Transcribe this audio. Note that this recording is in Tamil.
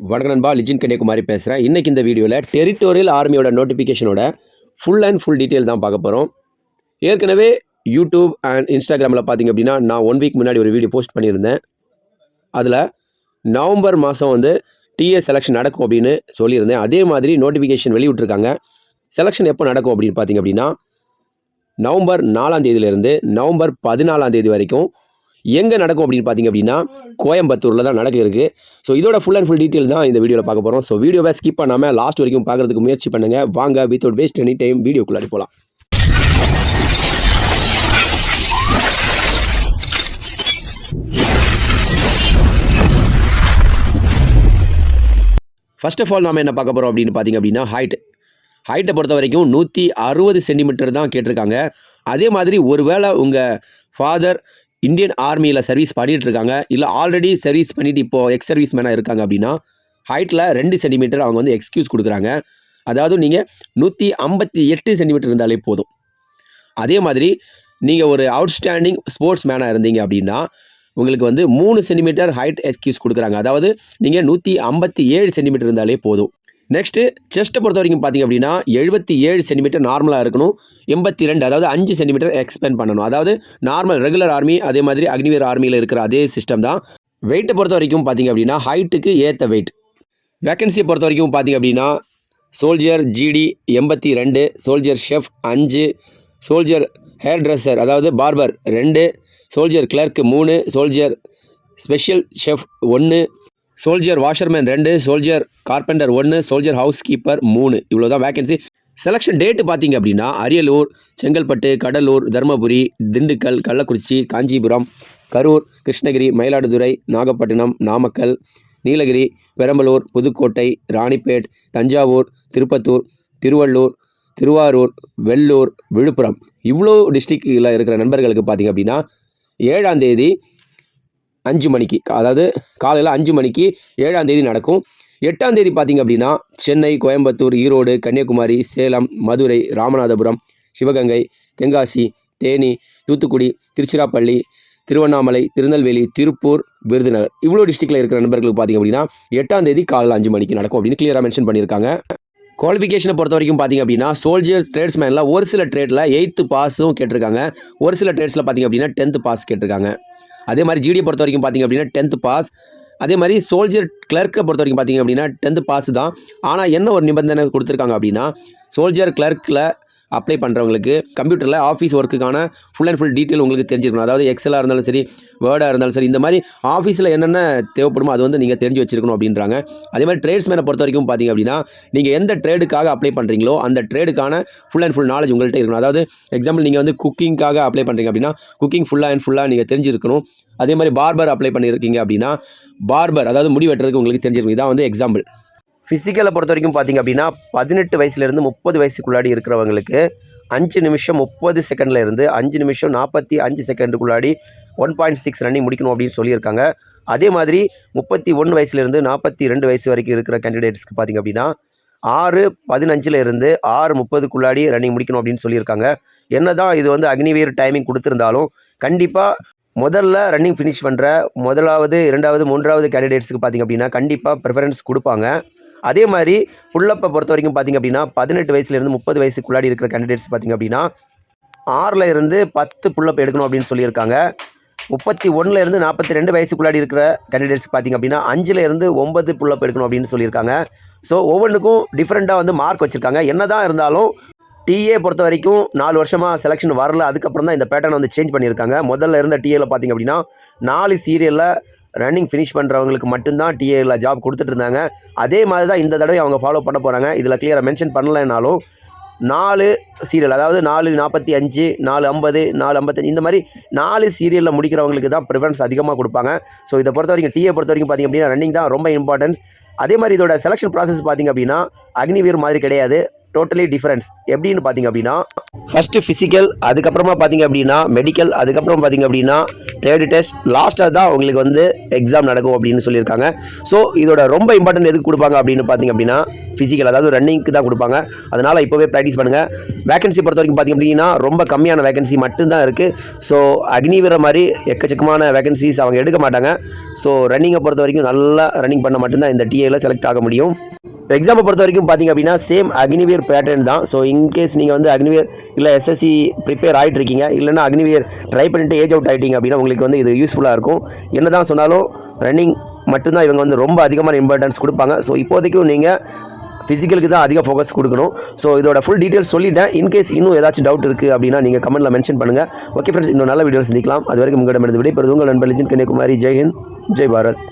வணக்கம் நண்பா லிஜின் கன்னியாகுமாரி பேசுகிறேன் இன்றைக்கி இந்த வீடியோவில் டெரிட்டோரியல் ஆர்மியோட நோட்டிஃபிகேஷனோட ஃபுல் அண்ட் ஃபுல் டீட்டெயில் தான் பார்க்க போகிறோம் ஏற்கனவே யூடியூப் அண்ட் இன்ஸ்டாகிராமில் பார்த்தீங்க அப்படின்னா நான் ஒன் வீக் முன்னாடி ஒரு வீடியோ போஸ்ட் பண்ணியிருந்தேன். அதில் நவம்பர் மாதம் வந்து டிஏ செலெக்ஷன் நடக்கும் அப்படின்னு சொல்லியிருந்தேன். அதே மாதிரி நோட்டிஃபிகேஷன் வெளியிட்டிருக்காங்க. செலெக்ஷன் எப்போ நடக்கும் அப்படின்னு பார்த்தீங்க அப்படின்னா நவம்பர் நாலாம் தேதியிலேருந்து நவம்பர் பதினாலாம் தேதி வரைக்கும் எங்கே நடக்கும் அப்படின்னு பார்த்தீங்க அப்படின்னா கோயம்புத்தூரில் தான் நடக்க இருக்குது ஸோ இதோட ஃபுல் அண்ட் ஃபுல் டீட்டெயில் தான் இந்த வீடியோவில் பார்க்க போகிறோம் ஸோ வீடியோவை ஸ்கிப் பண்ணாமல் லாஸ்ட் வரைக்கும் பார்க்குறதுக்கு முயற்சி பண்ணுங்கள் வாங்க வித்தவுட் வேஸ்ட் எனி டைம் வீடியோக்குள்ளே போகலாம் ஃபர்ஸ்ட் ஆஃப் ஆல் நாம் என்ன பார்க்க போகிறோம் அப்படின்னு பார்த்தீங்க அப்படின்னா ஹைட் ஹைட்டை பொறுத்த வரைக்கும் நூற்றி அறுபது சென்டிமீட்டர் தான் கேட்டிருக்காங்க. அதே மாதிரி ஒருவேளை உங்கள் ஃபாதர் இந்தியன் ஆர்மியில் சர்வீஸ் பண்ணிகிட்டு இருக்காங்க. இல்லை ஆல்ரெடி சர்வீஸ் பண்ணிட்டு இப்போது எக்ஸ் சர்வீஸ் மேனாக இருக்காங்க அப்படின்னா ஹைட்டில் ரெண்டு சென்டிமீட்டர் அவங்க வந்து எக்ஸ்கியூஸ் கொடுக்குறாங்க. அதாவது நீங்கள் நூற்றி ஐம்பத்தி எட்டு சென்டிமீட்டர் இருந்தாலே போதும். அதே மாதிரி நீங்கள் ஒரு அவுட்ஸ்டாண்டிங் ஸ்போர்ட்ஸ் மேனாக இருந்தீங்க அப்படின்னா உங்களுக்கு வந்து மூணு சென்டிமீட்டர் ஹைட் எக்ஸ்கியூஸ் கொடுக்குறாங்க. அதாவது நீங்கள் நூற்றி ஐம்பத்தி ஏழு சென்டிமீட்டர் இருந்தாலே போதும். நெக்ஸ்ட்டு செஸ்ட்டை பொறுத்த வரைக்கும் பார்த்தீங்க அப்படின்னா எழுபத்தி ஏழு சென்டிமீட்டர் நார்மலாக இருக்கணும். எண்பத்தி ரெண்டு அதாவது அஞ்சு சென்டிமீட்டர் எக்ஸ்பேண்ட் பண்ணணும். அதாவது நார்மல் ரெகுலர் ஆர்மி அதே மாதிரி அக்னிவீர் ஆர்மியில் இருக்கிற அதே சிஸ்டம் தான். வெயிட்டை பொறுத்த வரைக்கும் பார்த்தீங்க அப்படின்னா ஹைட்டுக்கு ஏற்ற வெயிட் வேக்கன்சியை பொறுத்த வரைக்கும் பார்த்தீங்க அப்படின்னா சோல்ஜியர் ஜிடி எண்பத்தி ரெண்டு சோல்ஜியர் ஷெஃப் அஞ்சு சோல்ஜியர் ஹேர் ட்ரெஸ்ஸர் அதாவது பார்பர் ரெண்டு சோல்ஜியர் கிளர்க் மூணு சோல்ஜியர் ஸ்பெஷல் ஷெஃப் ஒன்று சோல்ஜர் வாஷர்மேன் ரெண்டு சோல்ஜர் கார்பெண்டர் ஒன்று சோல்ஜர் ஹவுஸ் கீப்பர் மூணு. இவ்வளோ தான் வேகன்சி செலெக்ஷன் டேட்டு பார்த்தீங்க அப்படின்னா அரியலூர் செங்கல்பட்டு கடலூர் தருமபுரி திண்டுக்கல் கள்ளக்குறிச்சி காஞ்சிபுரம் கரூர் கிருஷ்ணகிரி மயிலாடுதுறை நாகப்பட்டினம் நாமக்கல் நீலகிரி பெரம்பலூர் புதுக்கோட்டை ராணிப்பேட் தஞ்சாவூர் திருப்பத்தூர் திருவள்ளூர் திருவாரூர் வெள்ளூர் விழுப்புரம். இவ்வளோ டிஸ்ட்ரிக்டில் இருக்கிற நண்பர்களுக்கு பார்த்தீங்க அப்படின்னா ஏழாம் தேதி அஞ்சு மணிக்கு. அதாவது காலையில் அஞ்சு மணிக்கு ஏழாம் தேதி நடக்கும். எட்டாம் தேதி பார்த்தீங்க அப்படின்னா சென்னை கோயம்புத்தூர் ஈரோடு கன்னியாகுமரி சேலம் மதுரை ராமநாதபுரம் சிவகங்கை தென்காசி தேனி தூத்துக்குடி திருச்சிராப்பள்ளி திருவண்ணாமலை திருநெல்வேலி திருப்பூர் விருதுநகர். இவ்வளோ டிஸ்ட்ரிக்டில் இருக்கிற நண்பர்களுக்கு பார்த்தீங்க அப்படின்னா எட்டாம் தேதி காலையில் அஞ்சு மணிக்கு நடக்கும் அப்படின்னு கிளியராக மென்ஷன் பண்ணியிருக்காங்க. குவாலிஃபிகேஷனை பொறுத்த வரைக்கும் பார்த்தீங்க அப்படின்னா சோல்ஜர்ஸ் ட்ரேட்ஸ்மேனில் ஒரு சில ட்ரேடில் எயித்து பாஸும் கேட்டிருக்காங்க. ஒரு சில ட்ரேட்ஸில் பார்த்தீங்க அப்படின்னா டென்த்து பாஸ் கேட்டிருக்காங்க. அதே மாதிரி ஜிடியை பொறுத்த வரைக்கும் பார்த்தீங்க அப்படின்னா டென்த்து பாஸ் அதே மாதிரி சோல்ஜர் கிளர்க்கை பொறுத்த வரைக்கும் பார்த்தீங்க அப்படின்னா டென்த்து பாஸ் தான். ஆனால் என்ன ஒரு நிபந்தனை கொடுத்துருக்காங்க அப்படின்னா சோல்ஜர் கிளர்க்கில் அப்ளை பண்ணுறவங்களுக்கு கம்ப்யூட்டரில் ஆஃபீஸ் ஒர்க்குக்கான ஃபுல் அண்ட் ஃபுல் டீட்டெயில் உங்களுக்கு தெரிஞ்சிருக்கணும். அதாவது எக்ஸலாக இருந்தாலும் சரி வேர்டாக இருந்தாலும் சரி இந்த மாதிரி ஆஃபீஸில் என்னென்ன தேவைப்படுமோ அது வந்து நீங்கள் தெரிஞ்சு வச்சிருக்கணும் அப்படின்றாங்க. அதே மாதிரி ட்ரேட்ஸ்மேனை பொறுத்த வரைக்கும் பார்த்தீங்க அப்படின்னா நீங்கள் எந்த ட்ரேடுக்காக அப்ளை பண்ணுறீங்களோ அந்த ட்ரேடுக்கான ஃபுல் அண்ட் ஃபுல் நாலேஜ் உங்கள்கிட்ட இருக்கணும். அதாவது எக்ஸாம்பிள் நீங்கள் வந்து குக்கிங்காக அப்ளை பண்ணுறீங்க அப்படின்னா குக்கிங் ஃபுல்லாக அண்ட் ஃபுல்லாக நீங்கள் தெரிஞ்சிருக்கணும். அதே மாதிரி பார்பர் அப்ளை பண்ணியிருக்கீங்க அப்படின்னா பார்பர் அதாவது முடி வெட்டுறதுக்கு உங்களுக்கு தெரிஞ்சிருக்கும். இதான் வந்து எக்ஸாம்பிள் ஃபிசிக்கலை பொறுத்த வரைக்கும் பார்த்தீங்க அப்படின்னா பதினெட்டு வயசுலேருந்து முப்பது வயசுக்குள்ளாடி இருக்கிறவங்களுக்கு அஞ்சு நிமிஷம் முப்பது செகண்டில் இருந்து அஞ்சு நிமிஷம் நாற்பத்தி அஞ்சு செகண்டுக்குள்ளாடி ஒன் பாயிண்ட் சிக்ஸ் ரன்னிங் முடிக்கணும் அப்படின்னு சொல்லியிருக்காங்க. அதே மாதிரி முப்பத்தி ஒன்று வயசுலேருந்து நாற்பத்தி ரெண்டு வயசு வரைக்கும் இருக்கிற கேண்டிடேட்ஸ்க்கு பார்த்தீங்க அப்படின்னா ஆறு பதினஞ்சில் இருந்து ஆறு முப்பதுக்குள்ளாடி ரன்னிங் முடிக்கணும் அப்படின்னு சொல்லியிருக்காங்க. என்ன தான் இது வந்து அக்னிவீர் டைமிங் கொடுத்துருந்தாலும் கண்டிப்பாக முதல்ல ரன்னிங் ஃபினிஷ் பண்ணுற முதலாவது இரண்டாவது மூன்றாவது கேண்டிடேட்ஸுக்கு பார்த்தீங்க அப்படின்னா கண்டிப்பாக ப்ரிஃபரன்ஸ் கொடுப்பாங்க. அதே மாதிரி புல்லப்பை பொறுத்த வரைக்கும் பார்த்தீங்க அப்படின்னா பதினெட்டு வயசுலேருந்து முப்பது வயசுக்குள்ளாடி இருக்கிற கேண்டிடேட்ஸ் பார்த்தீங்க அப்படின்னா ஆறில் இருந்து பத்து புல்லப் எடுக்கணும் அப்படின்னு சொல்லியிருக்காங்க. முப்பத்தி ஒன்றுலேருந்து நாற்பத்தி ரெண்டு வயசுக்குள்ளாடி இருக்கிற கேண்டிடேட்ஸ் பார்த்தீங்க அப்படின்னா அஞ்சுலேருந்து ஒம்பது ஒன்பது புல்லப் எடுக்கணும் அப்படின்னு சொல்லியிருக்காங்க. ஸோ ஒவ்வொன்றுக்கும் டிஃப்ரெண்ட்டாக வந்து மார்க் வச்சுருக்காங்க. என்ன தான் இருந்தாலும் டிஏ பொறுத்த வரைக்கும் நாலு வருஷமாக செலெக்ஷன் வரல. அதுக்கப்புறம் தான் இந்த பேட்டர்ன் வந்து சேஞ்ச் பண்ணியிருக்காங்க. முதல்ல இருந்த டிஏல பார்த்தீங்க அப்படின்னா நாலு சீரியலில் ரன்னிங் ஃபினிஷ் பண்ணுறவங்களுக்கு மட்டும்தான் டிஏல ஜாப் கொடுத்துட்டு இருந்தாங்க அதே மாதிரி தான் இந்த தடவை அவங்க ஃபாலோ பண்ண போகிறாங்க இதில் கிளியராக மென்ஷன் பண்ணலைனாலும் நாலு சீரியல் அதாவது நாலு நாற்பத்தி அஞ்சு நாலு ஐம்பது நாலு ஐம்பத்தஞ்சு இந்த மாதிரி நாலு சீரியலில் முடிக்கிறவங்களுக்கு தான் ப்ரிஃபரன்ஸ் அதிகமாக கொடுப்பாங்க. ஸோ இதை பொறுத்த வரைக்கும் டிஏ பொறுத்த வரைக்கும் பார்த்திங்க அப்படின்னா ரன்னிங் தான் ரொம்ப இம்பார்ட்டன்ஸ் அதே மாதிரி இதோட செலெக்ஷன் ப்ராசஸ் பார்த்திங்க அப்படின்னா அக்னிவீர் மாதிரி கிடையாது. டோட்டலி டிஃப்ரென்ஸ் எப்படின்னு பார்த்தீங்க அப்படின்னா ஃபஸ்ட்டு ஃபிசிக்கல் அதுக்கப்புறமா பார்த்தீங்க அப்படின்னா மெடிக்கல் அதுக்கப்புறம் பார்த்தீங்க அப்படின்னா தேர்டு டெஸ்ட் லாஸ்ட்டாக தான் உங்களுக்கு வந்து எக்ஸாம் நடக்கும் அப்படின்னு சொல்லியிருக்காங்க. ஸோ இதோட ரொம்ப இம்பார்ட்டன்ட் எதுக்கு கொடுப்பாங்க அப்படின்னு பார்த்தீங்க அப்படின்னா ஃபிசிக்கல் அதாவது ரன்னிங்க்கு தான் கொடுப்பாங்க. அதனால் இப்போவே ப்ராக்டிஸ் பண்ணுங்கள் வேகன்சி பொறுத்த வரைக்கும் பார்த்தீங்க அப்படின்னா ரொம்ப கம்மியான வேகன்சி மட்டும்தான் இருக்குது ஸோ அக்னிவீர மாதிரி எக்கச்சக்கமான வேகன்சிஸ் அவங்க எடுக்க மாட்டாங்க. ஸோ ரன்னிங்கை பொறுத்த வரைக்கும் நல்லா ரன்னிங் பண்ண மட்டும்தான் இந்த டிஏல செலக்ட் ஆக முடியும். எக்ஸாமை பொறுத்த வரைக்கும் பார்த்தீங்க அப்படின்னா சேம் அக்னிவேர் பேட்டர்ன் தான். ஸோ இன்கேஸ் நீங்கள் வந்து அக்னிவேர் இல்லை எஸ்எஸ்சி ப்ரிப்பேர் ஆகிட்டு இருக்கீங்க இல்லைன்னா அக்னிவேர் ட்ரை பண்ணிட்டு ஏஜ் அவுட் ஆகிட்டீங்க அப்படின்னா உங்களுக்கு வந்து இது யூஸ்ஃபுல்லாக இருக்கும். என்ன தான் சொன்னாலும் ரன்னிங் மட்டும்தான் இவங்க வந்து ரொம்ப அதிகமான இம்பார்ட்டன்ஸ் கொடுப்பாங்க. ஸோ இப்போதைக்கும் நீங்கள் ஃபிசிக்கலுக்கு தான் அதிக ஃபோக்கஸ் கொடுக்கணும். ஸோ இதோட ஃபுல் டீட்டெயில்ஸ் சொல்லிட்டேன். இன்கேஸ் இன்னும் ஏதாச்சும் டவுட் இருக்குது அப்படின்னா நீங்கள் கமெண்ட்டில் மென்ஷன் பண்ணுங்கள் ஓகே ஃப்ரெண்ட்ஸ் இன்னும் நல்ல வீடியோ சந்திக்கலாம். அது வரைக்கும் உங்களிடமிருந்து விடைபெறுது உங்கள் நண்பர் லிஜின் கன்னியாகுமரி. ஜெய் ஹிந்த் ஜெய் பாரத்.